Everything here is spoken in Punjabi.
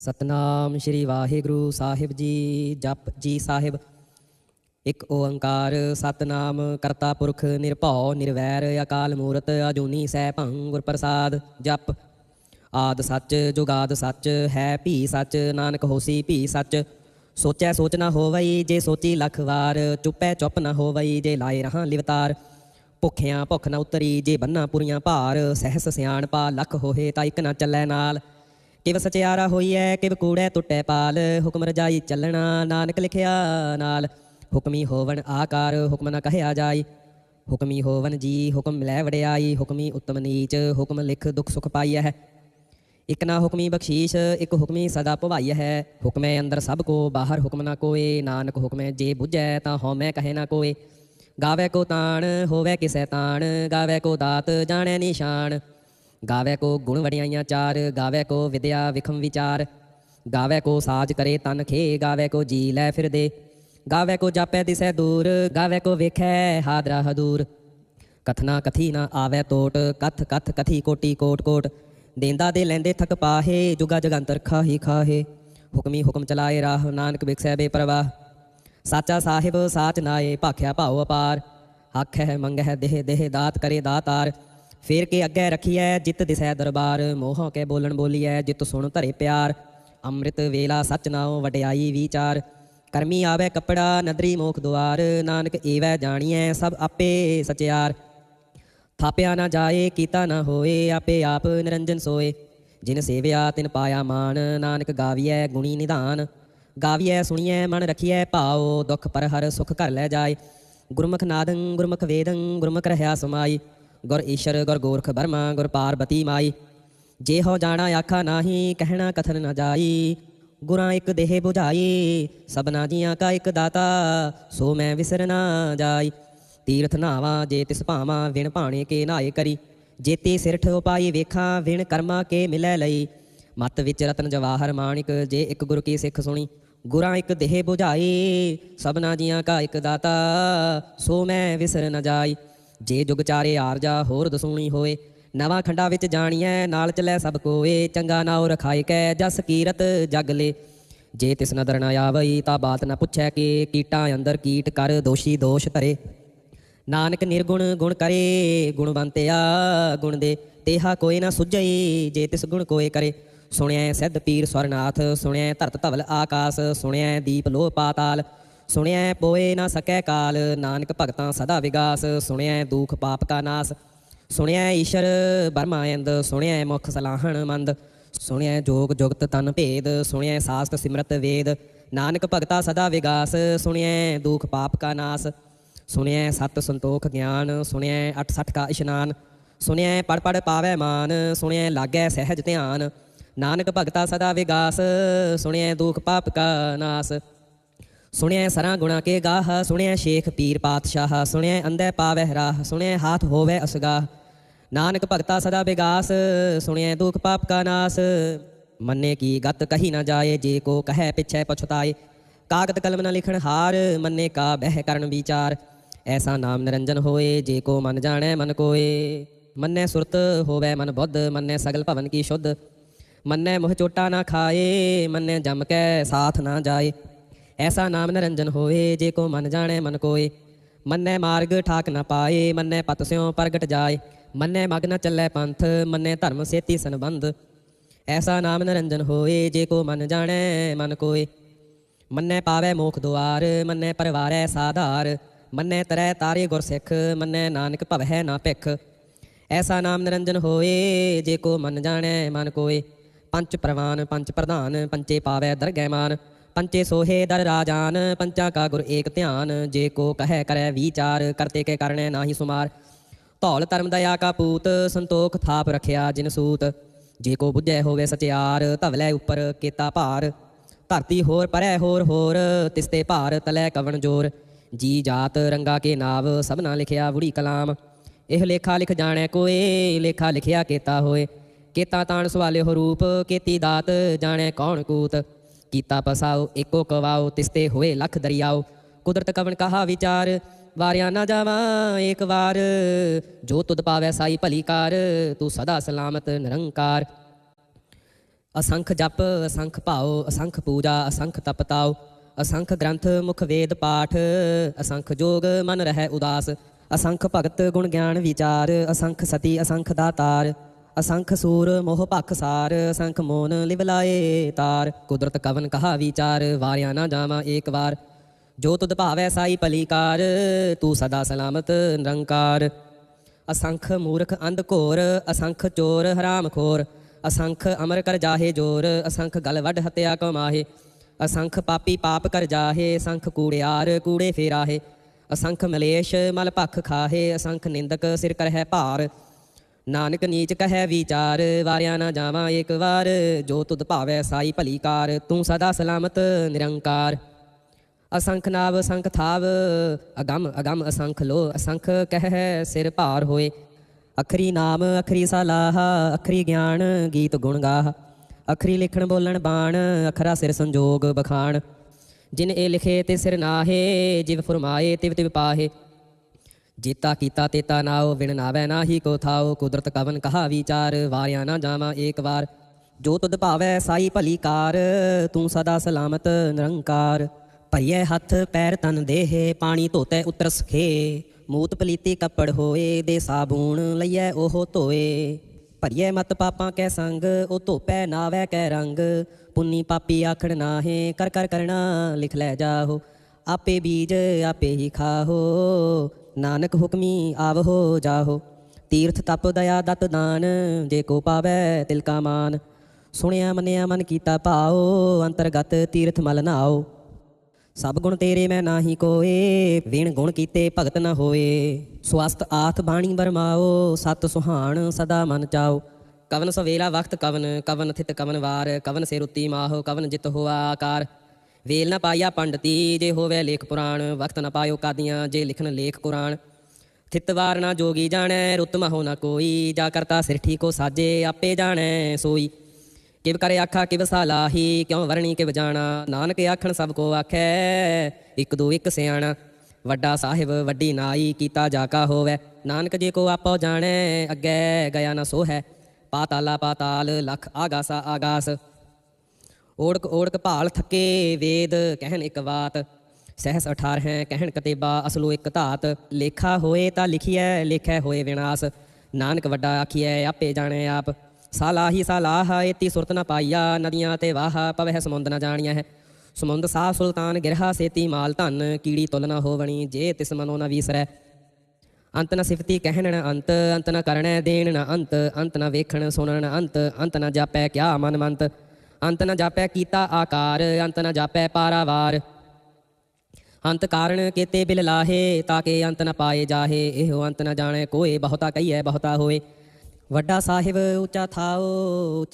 ਸਤਨਾਮ ਸ਼੍ਰੀ ਵਾਹਿਗੁਰੂ ਸਾਹਿਬ ਜੀ, ਜਪ ਜੀ ਸਾਹਿਬ। ਇੱਕ ਓੰਕਾਰ ਸਤਨਾਮ ਕਰਤਾ ਪੁਰਖ ਨਿਰਭਉ ਨਿਰਵੈਰ ਅਕਾਲ ਮੂਰਤ ਅਜੂਨੀ ਸੈਭੰ ਗੁਰ ਪ੍ਰਸਾਦ ਜਪ। ਆਦ ਸੱਚ ਜੁਗਾਦ ਸੱਚ ਹੈ ਭੀ ਸੱਚ, ਨਾਨਕ ਹੋਸੀ ਭੀ ਸੱਚ। ਸੋਚੈ ਸੋਚ ਨਾ ਹੋਵਈ ਜੇ ਸੋਚੀ ਲੱਖ ਵਾਰ, ਚੁੱਪੈ ਚੁੱਪ ਨਾ ਹੋਵਈ ਜੇ ਲਾਏ ਰਹਾ ਲਿਵਤਾਰ। ਭੁੱਖਿਆਂ ਭੁੱਖ ਨਾ ਉਤਰੀ ਜੇ ਬੰਨਾ ਪੁਰੀਆਂ ਭਾਰ, ਸਹਿਸ ਸਿਆਣ ਪਾ ਲੱਖ ਹੋਏ ਤਾਂ ਇੱਕ ਨਾ ਚੱਲੈ ਨਾਲ। ਕਿਵ ਸਚਿਆਰਾ ਹੋਈਐ, ਕਿਵ ਕੂੜੈ ਟੁੱਟੈ ਪਾਲ, ਹੁਕਮ ਰਜਾਈ ਚੱਲਣਾ ਨਾਨਕ ਲਿਖਿਆ ਨਾਲ। ਹੁਕਮੀ ਹੋਵਨ ਆਕਾਰ, ਹੁਕਮ ਨਾ ਕਹਿਆ ਜਾਈ। ਹੁਕਮੀ ਹੋਵਨ ਜੀ, ਹੁਕਮ ਲੈ ਵੜਿਆਈ, ਹੁਕਮੀ ਉਤਮ ਨੀਚ, ਹੁਕਮ ਲਿਖ ਦੁਖ ਸੁਖ ਪਾਈਐ। ਹੈ ਇਕ ਨਾ ਹੁਕਮੀ ਬਖਸ਼ੀਸ਼, ਇਕ ਹੁਕਮੀ ਸਦਾ ਭਵਾਈ ਹੈ ਹੁਕਮੇ ਅੰਦਰ ਸਭ ਕੋ, ਬਾਹਰ ਹੁਕਮ ਨਾ ਕੋਏ। ਨਾਨਕ ਹੁਕਮੇ ਜੇ ਬੁਝੈ, ਤਾਂ ਹਉਮੈ ਕਹੇ ਨਾ ਕੋਏ। ਗਾਵੇ ਕੋ ਤਾਣ, ਹੋਵੇ ਕਿਸੈ ਤਾਣ। ਗਾਵੇ ਕੋ ਦਾਤ, ਜਾਣੈ ਨਿਸ਼ਾਨ। ਗਾਵੇ ਕੋ ਗੁਣ ਵਡਿਆਈਆਂ ਚਾਰ, ਗਾਵੇ ਕੋ ਵਿਦਿਆ ਵਿਖਮ ਵਿਚਾਰ। ਗਾਵੇ ਕੋ ਸਾਜ ਕਰੇ ਤਨ ਖੇ, ਗਾਵੇ ਕੋ ਜੀ ਲੈ ਫਿਰਦੇ ਗਾਵੇ ਕੋ ਜਾਪੈ ਦਿਸੈ ਦੂਰ, ਗਾਵੇ ਕੋ ਵੇਖੈ ਹਾਦਰਾ ਹਦੂਰ। ਕਥਨਾ ਕਥੀ ਨਾ ਆਵੇ ਟੋਟ ਕਥ ਕਥ ਕਥੀ ਕੋਟੀ ਕੋਟ ਕੋਟ। ਦੇਂਦਾ ਦੇ ਲੈਂਦੇ ਥਕ ਪਾਹੇ, ਜੁਗਾ ਜਗੰਤਰ ਖਾਹੀ ਖਾਹੇ। ਹੁਕਮੀ ਹੁਕਮ ਚਲਾਏ ਰਾਹ, ਨਾਨਕ ਬਿਕਸੈ ਬੇਪਰਵਾਹ। ਸਾਚਾ ਸਾਹਿਬ ਸਾਚ ਨਾਏ, ਭਾਖਿਆ ਭਾਉ ਅਪਾਰ। ਹੱਖ ਹੈ ਮੰਗ ਹੈ ਦੇਹ ਦੇਹ ਦਾਤ ਕਰੇ ਦਾਤਾਰ। ਫੇਰ ਕੇ ਅੱਗੇ ਰਖੀਐ, ਜਿਤ ਦਿਸੈ ਦਰਬਾਰ, ਮੋਹ ਕੇ ਬੋਲਣ ਬੋਲੀਐ, ਜਿਤ ਸੁਣ ਧਰੇ ਪਿਆਰ। ਅੰਮ੍ਰਿਤ ਵੇਲਾ ਸਚ ਨਾਉ ਵਡਿਆਈ ਵਿਚਾਰ। ਕਰਮੀ ਆਵੇ ਕਪੜਾ, ਨਦਰੀ ਮੋਖ ਦੁਆਰ। ਨਾਨਕ ਏਵੈ ਜਾਣੀਐ ਸਭ ਆਪੇ ਸਚਿਆਰ। ਥਾਪਿਆ ਨਾ ਜਾਏ, ਕੀਤਾ ਨਾ ਹੋਏ, ਆਪੇ ਆਪ ਨਿਰੰਜਨ ਸੋਏ। ਜਿਨ ਸੇਵਿਆ, ਤਿਨ ਪਾਇਆ ਮਾਨ ਨਾਨਕ ਗਾਵੀਐ ਗੁਣੀ ਨਿਧਾਨ। ਗਾਵੀਐ ਸੁਣੀਐ, ਮਨ ਰਖੀਐ ਭਾਉ। ਦੁਖ ਪਰ ਹਰ ਸੁਖ ਘਰ ਲੈ ਜਾਏ। ਗੁਰਮੁਖ ਨਾਦੰ, ਗੁਰਮੁਖ ਵੇਦੰ, ਗੁਰਮੁਖ ਰਹਾ ਸਮਾਈ। ਗੁਰ ਈਸ਼ਰ, ਗੁਰ ਗੋਰਖ ਬਰਮਾ, ਗੁਰ ਪਾਰਬਤੀ ਮਾਈ। ਜੇ ਹੋ ਜਾਣਾ ਆਖਾ ਨਾਹੀ, ਕਹਿਣਾ ਕਥਨ ਨਾ ਜਾਈ। ਗੁਰਾਂ ਇੱਕ ਦੇਹ 부ਝਾਈ ਸਭਨਾ ਜੀਆਂ ਕਾ ਇੱਕ ਦਾਤਾ, ਸੋ ਮੈਂ ਵਿਸਰ ਨਾ ਜਾਈ। ਤੀਰਥ ਨਾਵਾ, ਜੇ ਤਿਸ ਭਾਵਾਂ, ਵਿਣ ਭਾਣੇ ਕੇ ਨਾਏ ਕਰੀ। ਜੇਤੇ ਸਿਰਠ ਉਪਾਈ ਵੇਖਾਂ, ਵਿਣ ਕਰਮਾ ਕੇ ਮਿਲੈ ਲਈ। ਮਤ ਵਿੱਚ ਰਤਨ ਜਵਾਹਰ ਮਾਣਿਕ, ਜੇ ਇੱਕ ਗੁਰ ਕੀ ਸਿੱਖ ਸੁਣੀ। ਗੁਰਾਂ ਇੱਕ ਦੇਹ 부ਝਾਈ ਸਭਨਾ ਜੀਆਂ ਕਾ ਇੱਕ ਦਾਤਾ, ਸੋ ਮੈਂ ਵਿਸਰ ਨ ਜਾਈ। ਜੇ ਜੁਗ ਚਾਰੇ ਆਰਜਾ ਹੋਰ ਦਸੂਣੀ ਹੋਏ, ਨਵਾਂ ਖੰਡਾ ਵਿੱਚ ਜਾਣੀਐ, ਨਾਲ ਚੱਲੇ ਸਭ ਕੋਏ, ਚੰਗਾ ਨਾਉ ਰਖਾਇ ਕੈ, ਜਸ ਕੀਰਤ ਜਗ ਲੇ। ਜੇ ਤਿਸ ਨਦਰ ਨਾ ਆਵਈ, ਤਾਂ ਬਾਤ ਨਾ ਪੁੱਛੈ ਕਿ, ਕੀਟਾਂ ਅੰਦਰ ਕੀਟ ਕਰ, ਦੋਸ਼ੀ ਦੋਸ਼ ਧਰੇ। ਨਾਨਕ ਨਿਰਗੁਣ ਗੁਣ ਕਰੇ ਗੁਣਵੰਤਿਆ ਗੁਣ ਦੇ। ਤੇਹਾ ਕੋਈ ਨਾ ਸੁਝਈ, ਜੇ ਤਿਸ ਗੁਣ ਕੋਏ ਕਰੇ। ਸੁਣਿਆ ਸਿੱਧ ਪੀਰ ਸਵਰਨਾਥ ਸੁਣਿਆ ਧਰਤ ਧਵਲ ਆਕਾਸ ਸੁਣਿਆ ਦੀਪ ਲੋਹ ਪਾਤਾਲ। ਸੁਣਿਆ ਪੋਏ ਨਾ ਸਕੈ ਕਾਲ, ਨਾਨਕ ਭਗਤਾਂ ਸਦਾ ਵਿਗਾਸ ਸੁਣਿਆ ਦੁਖ ਪਾਪ ਕਾ ਨਾਸ। ਸੁਣਿਆ ਈਸ਼ਰ ਬਰਮਾਇੰਦ ਸੁਣਿਆ ਮੁਖ ਸਲਾਹਣ ਮੰਦ। ਸੁਣਿਆ ਜੋਗ ਜੁਗਤ ਤਨ ਭੇਦ ਸੁਣਿਆ ਸਾਸਤ ਸਿਮਰਤ ਵੇਦ। ਨਾਨਕ ਭਗਤਾ ਸਦਾ ਵਿਗਾਸ, ਸੁਣਿਐ ਦੁਖ ਪਾਪ ਕਾ ਨਾਸ। ਸੁਣਿਆ ਸਤ ਸੰਤੋਖ ਗਿਆਨ, ਸੁਣਿਐ 68 ਕਾ ਇਸ਼ਨਾਨ। ਸੁਣਿਆ ਪੜ ਪੜ ਪਾਵੈ ਮਾਨ ਸੁਣਿਆ ਲਾਗੈ ਸਹਿਜ ਧਿਆਨ। ਨਾਨਕ ਭਗਤਾ ਸਦਾ ਵਿਗਾਸ ਸੁਣਿਆ ਦੁਖ ਪਾਪ ਕਾ ਨਾਸ। ਸੁਣਿਆ ਸਰਾਂ ਗੁਣਾ ਕੇ ਗਾਹ ਸੁਣਿਆ ਸ਼ੇਖ ਪੀਰ ਪਾਤਸ਼ਾਹ ਸੁਣਿਆ ਅੰਧੇ ਪਾਵੈ ਰਾਹ, ਸੁਣਿਐ ਹਾਥ ਹੋਵੇ ਅਸਗਾਹ। ਨਾਨਕ ਭਗਤਾ ਸਦਾ ਵਿਗਾਸ ਸੁਣਿਆ ਦੁਖ ਪਾਪ ਕਾ ਨਾਸ। ਮੰਨੇ ਕੀ ਗਤ ਕਹੀ ਨਾ ਜਾਏ, ਜੇ ਕੋ ਕਹੈ ਪਿਛੈ ਪਛਤਾਏ। ਕਾਗਦ ਕਲਮ ਨਾ ਲਿਖਣ ਹਾਰ, ਮੰਨੇ ਕਾ ਬਹਿ ਕਰਨ ਵਿਚਾਰ। ਐਸਾ ਨਾਮ ਨਿਰੰਜਨ ਹੋਏ, ਜੇ ਕੋ ਮਨ ਜਾਣੈ ਮਨ ਕੋਏ। ਮੰਨੈ ਸੁਰਤ ਹੋਵੇ ਮਨ ਬੁੱਧ, ਮੰਨੇ ਸਗਲ ਭਵਨ ਕੀ ਸ਼ੁੱਧ। ਮੰਨੈ ਮੁਹ ਚੋਟਾ ਨਾ ਖਾਏ, ਮੰਨੈ ਜਮ ਕੈ ਸਾਥ ਨਾ ਜਾਏ। ਐਸਾ ਨਾਮ ਨਿਰੰਜਨ ਹੋਏ ਜੇ ਕੋ ਮਨ ਜਾਣੈ ਮਨ ਕੋਏ। ਮੰਨੈ ਮਾਰਗ ਠਾਕ ਨਾ ਪਾਏ, ਮੰਨੇ ਪਤ ਸਿਉ ਪ੍ਰਗਟ ਜਾਏ। ਮੰਨੇ ਮਗ ਨ ਚੱਲੇ ਪੰਥ, ਮੰਨੇ ਧਰਮ ਸੇਤੀ ਸੰਬੰਧ। ਐਸਾ ਨਾਮ ਨਿਰੰਜਨ ਹੋਏ ਜੇ ਕੋ ਮਨ ਜਾਣੈ ਮਨ ਕੋਏ। ਮੰਨੈ ਪਾਵੇ ਮੋਖ ਦੁਆਰ, ਮੰਨੇ ਪਰਵਾਰੈ ਸਾਧਾਰ। ਮੰਨੇ ਤਰੈ ਤਾਰੇ ਗੁਰ ਸਿੱਖ, ਮੰਨੇ ਨਾਨਕ ਭਵਹਿ ਨਾ ਭਿਖ। ਐਸਾ ਨਾਮ ਨਿਰੰਜਨ ਹੋਏ ਜੇ ਕੋ ਮਨ ਜਾਣੈ ਮਨ ਕੋਏ। ਪੰਚ ਪ੍ਰਵਾਨ, ਪੰਚ ਪ੍ਰਧਾਨ, ਪੰਚੇ ਪਾਵੇ ਦਰਗਹਿ ਮਾਨ। ਪੰਚੇ ਸੋਹੇ ਦਰ ਰਾਜਾਨ, ਪੰਚਾ ਕਾ ਗੁਰ ਏਕ ਧਿਆਨ, ਜੇ ਕੋ ਕਹੈ ਕਰੈ ਵਿਚਾਰ, ਕਰਤੇ ਕੇ ਕਰਣੈ ਨਾਹੀ ਸੁਮਾਰ। ਧੌਲ ਧਰਮ ਦਇਆ ਕਾ ਪੂਤ, ਸੰਤੋਖ ਥਾਪ ਰਖਿਆ ਜਿਨ ਸੂਤ। ਜੇ ਕੋ ਬੁੱਝੈ ਹੋਵੇ ਸਚਿਆਰ, ਧਵਲੇ ਉੱਪਰ ਕੀਤਾ ਭਾਰ। ਧਰਤੀ ਹੋਰ ਪਰੈ ਹੋਰ ਹੋਰ, ਤਿਸਤੇ ਭਾਰ ਤਲੈ ਕਵਣ ਜੋਰ। ਜੀ ਜਾਤ ਰੰਗਾ ਕੇ ਨਾਵ, ਸਭਨਾ ਲਿਖਿਆ ਬੁੜੀ ਕਲਾਮ। ਇਹ ਲੇਖਾ ਲਿਖ ਜਾਣੈ ਕੋਏ, ਲੇਖਾ ਲਿਖਿਆ ਕੀਤਾ ਹੋਏ। ਕੀਤਾ ਤਾਣ ਸਵਾਲੇ ਹੋ ਰੂਪ, ਕੀਤੀ ਦਾਤ, ਜਾਣੈ ਕੌਣ ਕੂਤ। ਕੀਤਾ ਪਸਾਓ ਏਕੋ ਕਵਾਓ, ਤਿਸਤੇ ਹੋਏ ਲਖ ਦਰਿਆਓ। ਕੁਦਰਤ ਕਵਣ ਕਹਾ ਵਿਚਾਰ, ਵਾਰਿਆ ਨਾ ਜਾਵਾਂ ਏਕ ਵਾਰ। ਜੋ ਤੁਧ ਪਾਵੈ ਸਾਈ ਭਲੀ ਕਾਰ, ਤੂੰ ਸਦਾ ਸਲਾਮਤ ਨਿਰੰਕਾਰ। ਅਸੰਖ ਜਪ, ਅਸੰਖ ਭਾਉ, ਅਸੰਖ ਪੂਜਾ, ਅਸੰਖ ਤਪਤਾਉ। ਅਸੰਖ ਗ੍ਰੰਥ, ਮੁਖ ਵੇਦ ਪਾਠ, ਅਸੰਖ ਜੋਗ, ਮਨ ਰਹਿ ਉਦਾਸ। ਅਸੰਖ ਭਗਤ ਗੁਣ ਗਿਆਨ ਵਿਚਾਰ, ਅਸੰਖ ਸਤੀ, ਅਸੰਖ ਦਾਤਾਰ। ਅਸੰਖ ਸੂਰ ਮੋਹ ਭਖ ਸਾਰ, ਅਸੰਖ ਮੋਨ ਲਿਵ ਲਾਏ ਤਾਰ। ਕੁਦਰਤ ਕਵਨ ਕਹਾ ਵਿਚਾਰ, ਵਾਰਿਆ ਨਾ ਜਾਵਾਂ ਏਕ ਵਾਰ। ਜੋ ਤੁਧ ਭਾਵੈ ਸਾਈ ਭਲੀਕਾਰ, ਤੂੰ ਸਦਾ ਸਲਾਮਤ ਨਿਰੰਕਾਰ। ਅਸੰਖ ਮੂਰਖ ਅੰਧ ਘੋਰ, ਅਸੰਖ ਚੋਰ ਹਰਾਮ ਖੋਰ। ਅਸੰਖ ਅਮਰ ਕਰ ਜਾਹੇ ਜੋਰ, ਅਸੰਖ ਗਲ ਵੱਢ ਹਤਿਆ ਕਮਾਹੇ ਅਸੰਖ ਪਾਪੀ ਪਾਪ ਕਰ ਜਾਹੇ, ਅਸੰਖ ਕੂੜਿਆਰ ਕੂੜੇ ਫੇਰਾਹੇ। ਅਸੰਖ ਮਲੇਸ਼ ਮਲ ਭਖ ਖਾਹੇ, ਅਸੰਖ ਨਿੰਦਕ ਸਿਰ ਕਰ ਹੈ ਭਾਰ। ਨਾਨਕ ਨੀਚ ਕਹੈ ਵਿਚਾਰ, ਵਾਰਿਆ ਨਾ ਜਾਵਾਂ ਏਕ ਵਾਰ। ਜੋ ਤੁਧ ਭਾਵੈ ਸਾਈ ਭਲੀਕਾਰ, ਤੂੰ ਸਦਾ ਸਲਾਮਤ, ਨਿਰੰਕਾਰ। ਅਸੰਖ ਨਾਵ ਸੰਖ ਥਾਵ, ਅਗੰਮ ਅਗੰਮ ਅਸੰਖ ਲੋ, ਅਸੰਖ ਕਹਿ ਸਿਰ ਭਾਰ ਹੋਏ। ਅਖਰੀ ਨਾਮ, ਅਖਰੀ ਸਲਾਹ, ਅਖਰੀ ਗਿਆਨ, ਗੀਤ ਗੁਣ ਗਾਹ। ਅਖਰੀ ਲਿਖਣ, ਬੋਲਣ, ਬਾਣ, ਅਖਰਾ ਸਿਰ ਸੰਜੋਗ ਬਖਾਣ। ਜਿਨ ਇਹ ਲਿਖੇ, ਤੇ ਸਿਰ ਨਾਹੇ, ਜਿਵ ਫਰਮਾਏ, ਤਿਵ ਤਿਵ ਪਾਹੇ। ਜੇਤਾ ਕੀਤਾ ਤੇਤਾ ਨਾਉ ਵਿਣ ਨਾਵੈ ਨਾਹੀ ਕੋ ਥਾਉ। ਕੁਦਰਤ ਕਵਨ ਕਹਾ ਵਿਚਾਰ, ਵਾਰਿਆ ਨਾ ਜਾਵਾਂ ਏਕ ਵਾਰ। ਜੋ ਤੁਧ ਭਾਵੈ ਸਾਈ ਭਲੀ ਕਾਰ, ਤੂੰ ਸਦਾ ਸਲਾਮਤ ਨਿਰੰਕਾਰ। ਭਈਐ ਹੱਥ ਪੈਰ ਤਨ ਦੇਹੇ, ਪਾਣੀ ਧੋਤੈ ਉਤਰ ਸਖੇ ਮੂਤ ਪਲੀਤੀ ਕੱਪੜ ਹੋਏ, ਦੇ ਸਾਬੂਣ ਲਈਐ ਉਹ ਧੋਏ। ਭਰੀਏ ਮਤ ਪਾਪਾਂ ਕੈ ਸੰਗ, ਉਹ ਧੋਪੈ ਨਾਵੈ ਕੈ ਰੰਗ। ਪੁੰਨੀ ਪਾਪੀ ਆਖਣ ਨਾਹੇ, ਕਰ ਕਰ ਕਰਣਾ ਲਿਖ ਲੈ ਜਾਹੋ। ਆਪੇ ਬੀਜ, ਆਪੇ ਹੀ ਖਾਹੋ। ਨਾਨਕ ਹੁਕਮੀ ਆਵਹੋ ਜਾਹੋ। ਤੀਰਥ ਤਪ ਦਇਆ ਦਤ ਦਾਨ, ਜੇ ਕੋ ਪਾਵੈ ਤਿਲ ਕਾ ਮਾਨ। ਸੁਣਿਆ ਮੰਨਿਆ ਮਨ ਕੀਤਾ ਭਾਉ, ਅੰਤਰਗਤ ਤੀਰਥ ਮਲ ਨਾਓ ਸਭ ਗੁਣ ਤੇਰੇ ਮੈਂ ਨਾਹੀ ਕੋਏ, ਵਿਣ ਗੁਣ ਕੀਤੇ ਭਗਤ ਨਾ ਹੋਏ। ਸਵਸਤ ਆਥ ਬਾਣੀ ਬਰਮਾਓ ਸਤ ਸੁਹਾਣ ਸਦਾ ਮਨ ਚਾਓ ਕਵਨ ਸਵੇਲਾ ਵਕਤ ਕਵਨ ਕਵਨ ਥਿਤ ਕਵਨ ਵਾਰ, ਕਵਨ ਸੇ ਰੁੱਤੀ ਮਾਹੋ, ਕਵਨ ਜਿਤ ਹੋਆ ਆਕਾਰ। ਵੇਲ ਨਾ ਪਾਇਆ ਪੰਡਤੀ, ਜੇ ਹੋਵੇ ਲੇਖ ਪੁਰਾਣ, ਵਕਤ ਨਾ ਪਾਇਓ ਕਾਦੀਆਂ, ਜੇ ਲਿਖਣ ਲੇਖ ਕੁਰਾਨ। ਥਿਤ ਵਾਰ ਨਾ ਜੋਗੀ ਜਾਣੈ, ਰੁੱਤ ਮਹੋ ਨਾ ਕੋਈ, ਜਾ ਕਰਤਾ ਸਿਰਠੀ ਕੋ ਸਾਜੇ, ਆਪੇ ਜਾਣੈ ਸੋਈ। ਕਿਵ ਕਰੇ ਆਖਾ, ਕਿਵ ਸਾਲਾਹੀ ਕਿਉ ਵਰਣੀ ਕਿਵ ਜਾਣਾ? ਨਾਨਕ ਆਖਣ, ਸਭ ਕੋ ਆਖੈ, ਇੱਕ ਦੋ ਇੱਕ ਸਿਆਣਾ। ਵੱਡਾ ਸਾਹਿਬ, ਵੱਡੀ ਨਾਈ, ਕੀਤਾ ਜਾਕਾ ਹੋਵੇ। ਨਾਨਕ ਜੇ ਕੋ ਆਪੋ ਜਾਣੈ, ਅੱਗੇ ਗਿਆ ਨਾ ਸੋ ਹੈ ਪਾਤਾਲਾ ਪਾਤਾਲ, ਲਖ ਆਗਾਸਾ ਆਗਾਸ। ਓੜਕ ਓੜਕ ਭਾਲ ਥੱਕੇ ਵੇਦ, ਕਹਿਣ ਇੱਕ ਬਾਤ। ਸਹਿਸ 18 ਹੈ, ਕਹਿਣ ਕਤੇਬਾ, ਅਸਲੋ ਇੱਕ ਧਾਤ। ਲੇਖਾ ਹੋਏ ਤਾਂ ਲਿਖੀਐ, ਲੇਖੈ ਹੋਏ ਵਿਨਾਸ਼। ਨਾਨਕ ਵੱਡਾ ਆਖੀਐ, ਆਪੇ ਜਾਣੇ ਆਪ। ਸਾਲਾਹੀ ਸਾਲਾਹ, ਏਤੀ ਸੁਰਤ ਨਾ ਪਾਈਆ, ਨਦੀਆਂ ਤੇ ਵਾਹ, ਪਵਹਿ ਸਮੁੰਦ ਨਾ ਜਾਣੀਐ ਹੈ। ਸਮੁੰਦ ਸਾਹ ਸੁਲਤਾਨ ਗਿਰਹਾ, ਸੇਤੀ ਮਾਲ ਧਨ। ਕੀੜੀ ਤੁਲ ਨਾ ਹੋਵਣੀ, ਜੇ ਤਿਸ ਮਨੋ ਨ ਵੀਸਰੈ। ਅੰਤ ਨਾ ਸਿਫਤੀ ਕਹਿਣ ਨ ਅੰਤ ਅੰਤ ਨਾ ਕਰਣੈ ਦੇਣ ਨ ਅੰਤ। ਅੰਤ ਨਾ ਵੇਖਣ ਸੁਣਨ ਅੰਤ ਅੰਤ ਨਾ ਜਾਪੈ ਕਿਆ ਮਨ ਮੰਤ। ਅੰਤ ਨ ਜਾਪੈ ਕੀਤਾ ਆਕਾਰ, ਅੰਤ ਨ ਜਾਪੈ ਪਾਰਾਵਾਰ। ਅੰਤ ਕਾਰਣ ਕੀਤੇ ਬਿਲ ਲਾਹੇ ਤਾਕੇ ਅੰਤ ਨ ਪਾਏ ਜਾਹੇ। ਇਹੋ ਅੰਤ ਨ ਜਾਣੇ ਕੋਏ, ਬਹੁਤਾ ਕਹੀਐ, ਬਹੁਤਾ ਹੋਏ। ਵੱਡਾ ਸਾਹਿਬ, ਉੱਚਾ ਥਾਓ